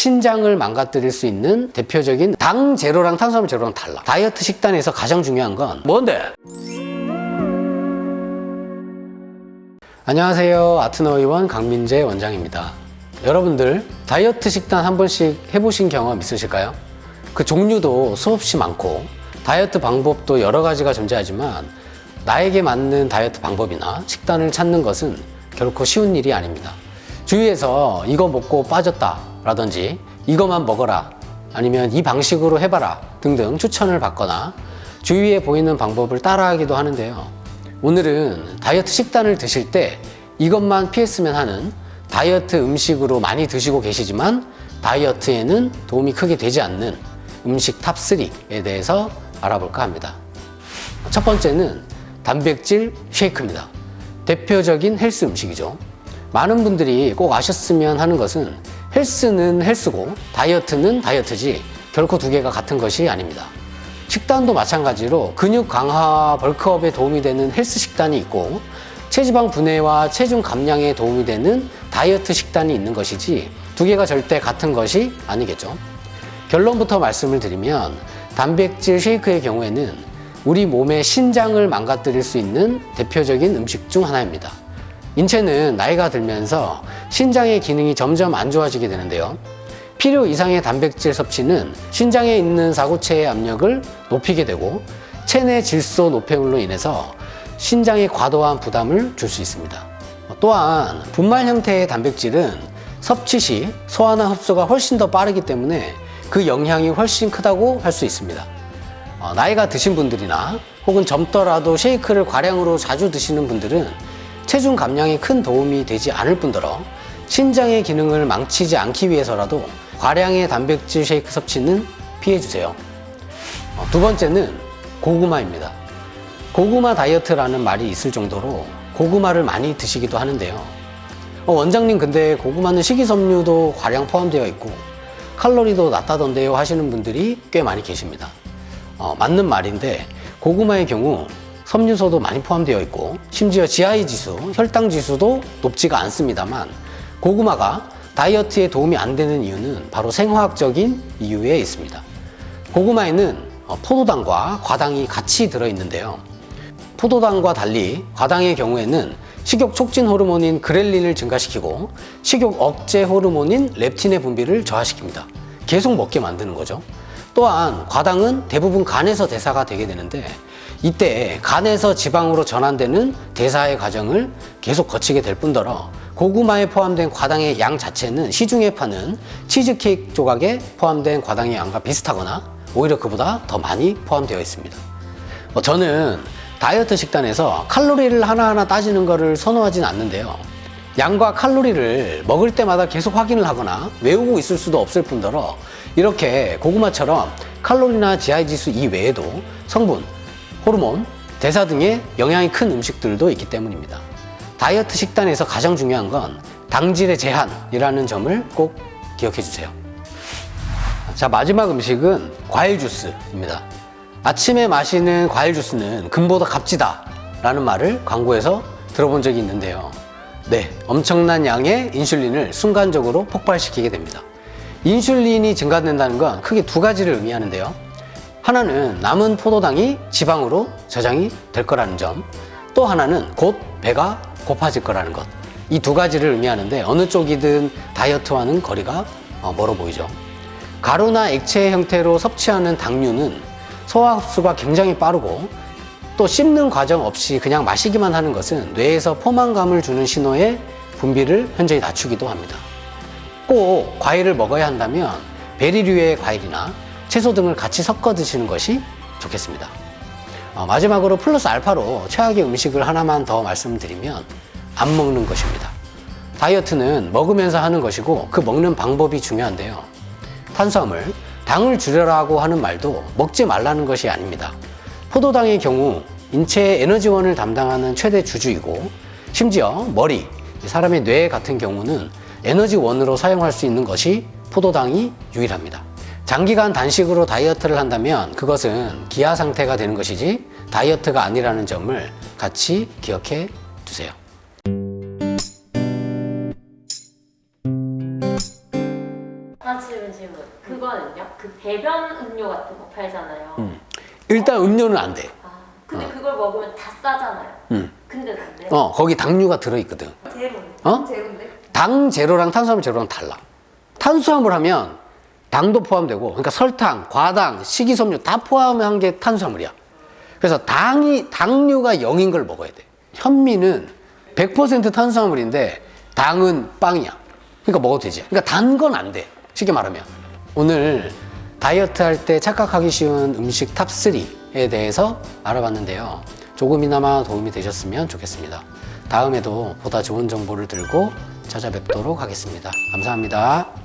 신장을 망가뜨릴 수 있는 대표적인 당 제로랑 탄수화물 제로랑 달라. 다이어트 식단에서 가장 중요한 건 뭔데? 안녕하세요. 아트너의원 강민재 원장입니다. 여러분들 다이어트 식단 한 번씩 해보신 경험 있으실까요? 그 종류도 수없이 많고 다이어트 방법도 여러 가지가 존재하지만 나에게 맞는 다이어트 방법이나 식단을 찾는 것은 결코 쉬운 일이 아닙니다. 주위에서 이거 먹고 빠졌다 라든지 이거만 먹어라 아니면 이 방식으로 해봐라 등등 추천을 받거나 주위에 보이는 방법을 따라하기도 하는데요. 오늘은 다이어트 식단을 드실 때 이것만 피했으면 하는 다이어트 음식으로 많이 드시고 계시지만 다이어트에는 도움이 크게 되지 않는 음식 탑3에 대해서 알아볼까 합니다. 첫 번째는 단백질 쉐이크입니다. 대표적인 헬스 음식이죠. 많은 분들이 꼭 아셨으면 하는 것은 헬스는 헬스고 다이어트는 다이어트지 결코 두 개가 같은 것이 아닙니다. 식단도 마찬가지로 근육 강화 벌크업에 도움이 되는 헬스 식단이 있고 체지방 분해와 체중 감량에 도움이 되는 다이어트 식단이 있는 것이지 두 개가 절대 같은 것이 아니겠죠. 결론부터 말씀을 드리면 단백질 쉐이크의 경우에는 우리 몸의 신장을 망가뜨릴 수 있는 대표적인 음식 중 하나입니다. 인체는 나이가 들면서 신장의 기능이 점점 안 좋아지게 되는데요. 필요 이상의 단백질 섭취는 신장에 있는 사고체의 압력을 높이게 되고 체내 질소 노폐물로 인해서 신장에 과도한 부담을 줄 수 있습니다. 또한 분말 형태의 단백질은 섭취 시 소화나 흡수가 훨씬 더 빠르기 때문에 그 영향이 훨씬 크다고 할 수 있습니다. 어, 나이가 드신 분들이나 혹은 젊더라도 쉐이크를 과량으로 자주 드시는 분들은 체중 감량에 큰 도움이 되지 않을 뿐더러 신장의 기능을 망치지 않기 위해서라도 과량의 단백질 쉐이크 섭취는 피해주세요. 어, 두 번째는 고구마입니다. 고구마 다이어트라는 말이 있을 정도로 고구마를 많이 드시기도 하는데요. 어, 원장님 근데 고구마는 식이섬유도 과량 포함되어 있고 칼로리도 낮다던데요 하시는 분들이 꽤 많이 계십니다. 어, 맞는 말인데 고구마의 경우 섬유소도 많이 포함되어 있고 심지어 GI 지수, 혈당 지수도 높지가 않습니다만 고구마가 다이어트에 도움이 안 되는 이유는 바로 생화학적인 이유에 있습니다. 고구마에는 어, 포도당과 과당이 같이 들어있는데요. 포도당과 달리 과당의 경우에는 식욕 촉진 호르몬인 그렐린을 증가시키고 식욕 억제 호르몬인 렙틴의 분비를 저하시킵니다. 계속 먹게 만드는 거죠. 또한 과당은 대부분 간에서 대사가 되게 되는데 이때 간에서 지방으로 전환되는 대사의 과정을 계속 거치게 될 뿐더러 고구마에 포함된 과당의 양 자체는 시중에 파는 치즈케이크 조각에 포함된 과당의 양과 비슷하거나 오히려 그보다 더 많이 포함되어 있습니다. 어, 저는 다이어트 식단에서 칼로리를 하나하나 따지는 것을 선호하진 않는데요. 양과 칼로리를 먹을 때마다 계속 확인을 하거나 외우고 있을 수도 없을 뿐더러 이렇게 고구마처럼 칼로리나 GI 지수 이외에도 성분, 호르몬, 대사 등의 영향이 큰 음식들도 있기 때문입니다. 다이어트 식단에서 가장 중요한 건 당질의 제한이라는 점을 꼭 기억해 주세요. 자, 마지막 음식은 과일 주스입니다. 아침에 마시는 과일 주스는 금보다 값지다 라는 말을 광고에서 들어본 적이 있는데요. 네, 엄청난 양의 인슐린을 순간적으로 폭발시키게 됩니다. 인슐린이 증가된다는 건 크게 두 가지를 의미하는데요. 하나는 남은 포도당이 지방으로 저장이 될 거라는 점, 또 하나는 곧 배가 고파질 거라는 것. 이 두 가지를 의미하는데 어느 쪽이든 다이어트와는 거리가 어, 멀어 보이죠. 가루나 액체 형태로 섭취하는 당류는 소화 흡수가 굉장히 빠르고 또 씹는 과정 없이 그냥 마시기만 하는 것은 뇌에서 포만감을 주는 신호의 분비를 현저히 낮추기도 합니다. 꼭 과일을 먹어야 한다면 베리류의 과일이나 채소 등을 같이 섞어 드시는 것이 좋겠습니다. 어, 마지막으로 플러스 알파로 최악의 음식을 하나만 더 말씀드리면 안 먹는 것입니다. 다이어트는 먹으면서 하는 것이고 그 먹는 방법이 중요한데요. 탄수화물, 당을 줄여라고 하는 말도 먹지 말라는 것이 아닙니다. 포도당의 경우 인체의 에너지원을 담당하는 최대 주주이고 심지어 머리, 사람의 뇌 같은 경우는 에너지원으로 사용할 수 있는 것이 포도당이 유일합니다. 장기간 단식으로 다이어트를 한다면 그것은 기아 상태가 되는 것이지 다이어트가 아니라는 점을 같이 기억해 두세요. 나 싶은 질문. 그거는요? 그 배변 음료 같은 거 팔잖아요. 음. 일단 음료는 안 돼. 아, 근데 그걸 먹으면 다 싸잖아요. 음. 근데 안 돼? 어, 거기 당류가 들어있거든. 제로. 어? 제로인데? 당 제로랑 탄수화물 제로랑 달라. 탄수화물 하면 당도 포함되고, 그러니까 설탕, 과당, 식이섬유 다 포함한 게 탄수화물이야. 그래서 당이, 당류가 0인 걸 먹어야 돼. 현미는 100% 탄수화물인데 당은 빵이야. 그러니까 먹어도 되지. 그러니까 단 건 안 돼. 쉽게 말하면. 오늘 다이어트 할 때 착각하기 쉬운 음식 탑 3에 대해서 알아봤는데요. 조금이나마 도움이 되셨으면 좋겠습니다. 다음에도 보다 좋은 정보를 들고 찾아뵙도록 하겠습니다. 감사합니다.